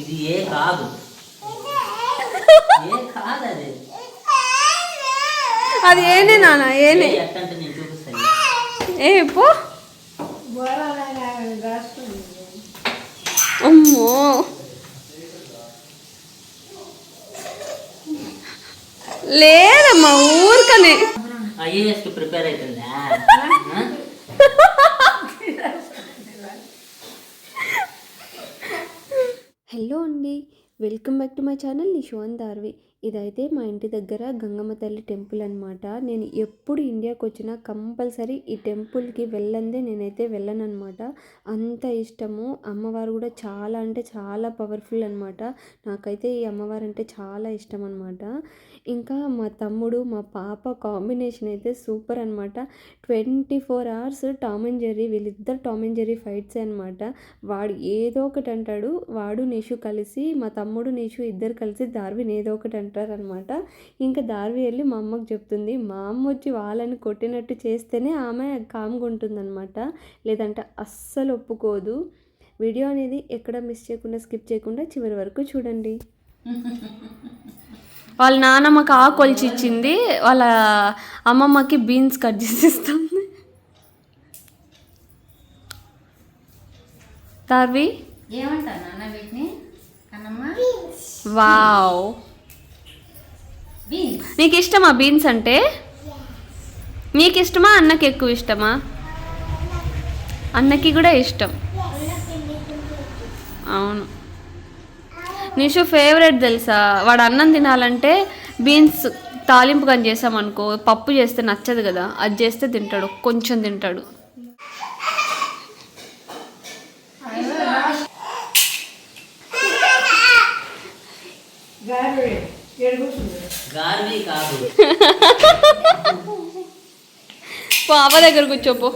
ఇది ఏ కాదు. ఏ కాదు అది అది ఏనే నాన్న ఏనే? ఎట్టంటే నేను చూపిస్తాను. ఏ పో. అమ్మో. లేదమ్మా ఊరికనే. ఐఏఎస్కి ప్రిపేర్ అవుతుందా హలో అండి welcome back to my channel నిషోన్ దార్వి. ఇదైతే మా ఇంటి దగ్గర గంగమ్మ తల్లి టెంపుల్ అనమాట నేను ఎప్పుడు ఇండియాకి వచ్చినా కంపల్సరీ ఈ టెంపుల్కి వెళ్ళందే నేనైతే వెళ్ళను అనమాట అంత ఇష్టము. అమ్మవారు కూడా చాలా అంటే చాలా పవర్ఫుల్ అనమాట నాకైతే ఈ అమ్మవారు అంటే చాలా ఇష్టం అనమాట ఇంకా మా తమ్ముడు మా పాప కాంబినేషన్ అయితే సూపర్ అనమాట twenty four hours Tom and Jerry వీళ్ళిద్దరు టామ్ అండ్ జెర్రీ ఫైట్సే అనమాట వాడు ఏదో ఒకటి అంటాడు. వాడు నిషు కలిసి మా తమ్ముడు నిషు ఇద్దరు కలిసి దార్విని ఏదో ఒకటి అంటారు అనమాట ఇంకా దార్వి వెళ్ళి మా అమ్మకు చెప్తుంది మా అమ్మ వచ్చి వాళ్ళని కొట్టినట్టు చేస్తేనే ఆమె కామ్గా ఉంటుందన్నమాట. లేదంటే అస్సలు ఒప్పుకోదు. వీడియో అనేది ఎక్కడ మిస్ చేయకుండా స్కిప్ చేయకుండా చివరి వరకు చూడండి. వాళ్ళ నాన్నమ్మకి ఆకొలిచి ఇచ్చింది వాళ్ళ అమ్మమ్మకి బీన్స్ కట్ చేసి ఇస్తుంది. దార్వి? ఏమంటా నాన్న వీటిని? వావ్. నీకు ఇష్టమా బీన్స్ అంటే? నీకు ఇష్టమా అన్నకి ఎక్కువ ఇష్టమా? అన్నకి కూడా ఇష్టం. అవును. నిషు ఫేవరెట్ తెలుసా? వాడు అన్నం తినాలంటే బీన్స్ తాలింపు కానీ చేసామనుకో పప్పు చేస్తే నచ్చదు కదా అది చేస్తే తింటాడు కొంచెం తింటాడు. గార్వి కాదు. పో అవ్వ దగ్గర కూర్చోపో.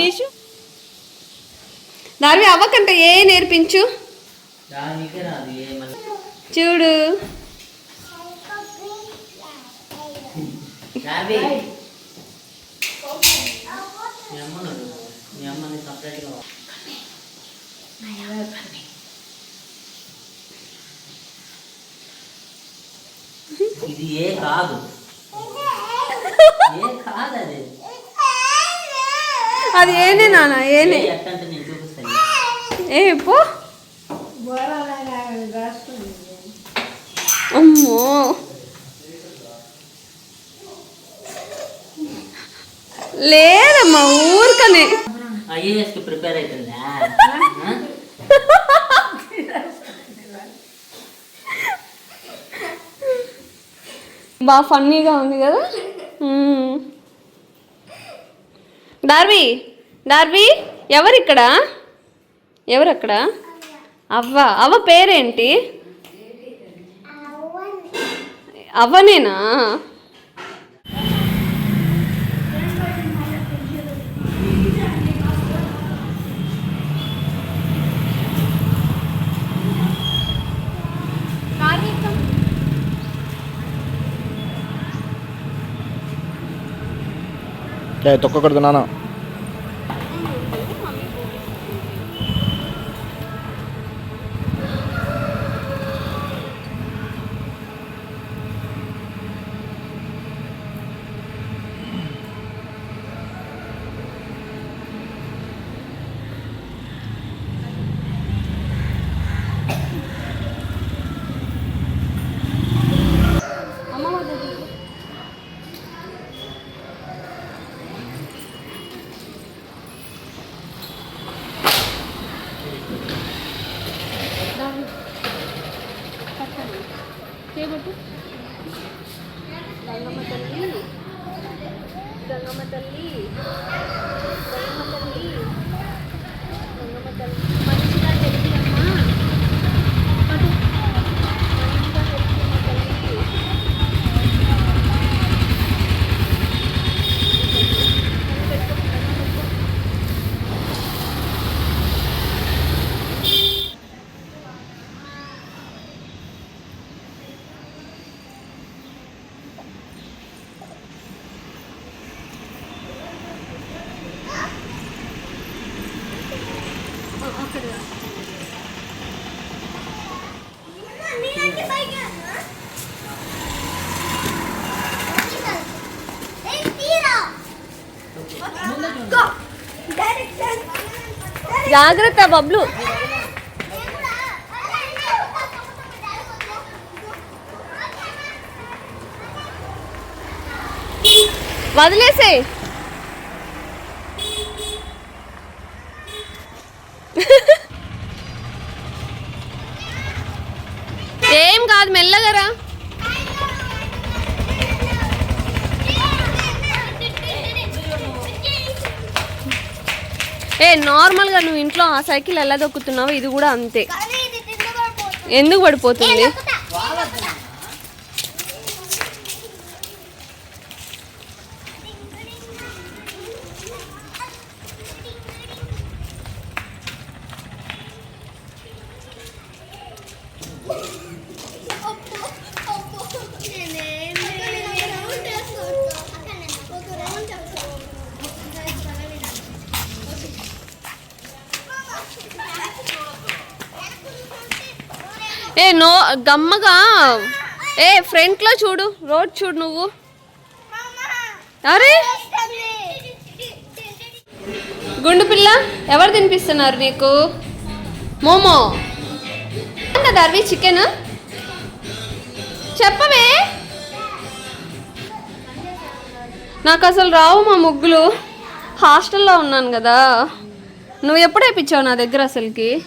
నిషు? దాని అవ్వకంటే ఏ నేర్పించు? చూడు. అమ్మను సపరేట్గా ఇది ఏ కాదు. ఏ కాదు అది అది ఏనే నాన్న? ఏనే? ఏ ఎట్టంటే నేను చూపిస్తాను. ఏ పో. అమ్మో. లేదమ్మా ఊరికనే. ఐఏఎస్కి ప్రిపేర్ అవుతుందా? బాగా ఫన్నీగా ఉంది కదా. డార్వి డార్వి ఎవరిక్కడ? ఎవరక్కడ? అవ్వ అవ్వ పేరేంటి? అవ్వనేనా? ఏ తొక్కకూడదు నాన్న. một. జాగ్రత్త బబ్లు. వదిలేసే. ఏం కాదు మెల్లగరా ఏ నార్మల్గా నువ్వు ఇంట్లో ఆ సైకిల్ ఎలా దొక్కుతున్నావో ఇది కూడా అంతే. ఎందుకు పడిపోతుంది? ఏ నో గమ్మగా. ఏ ఫ్రంట్లో చూడు రోడ్ చూడు నువ్వు. అరే! గుండు పిల్ల ఎవరు తినిపిస్తున్నారు నీకు? మోమో. అన్నది అరవి చికెన్ చెప్పవే. నాకు అసలు రావు మా ముగ్గులు. హాస్టల్లో ఉన్నాను కదా. నువ్వు ఎప్పుడు వేయించావు నా దగ్గర అసలుకి?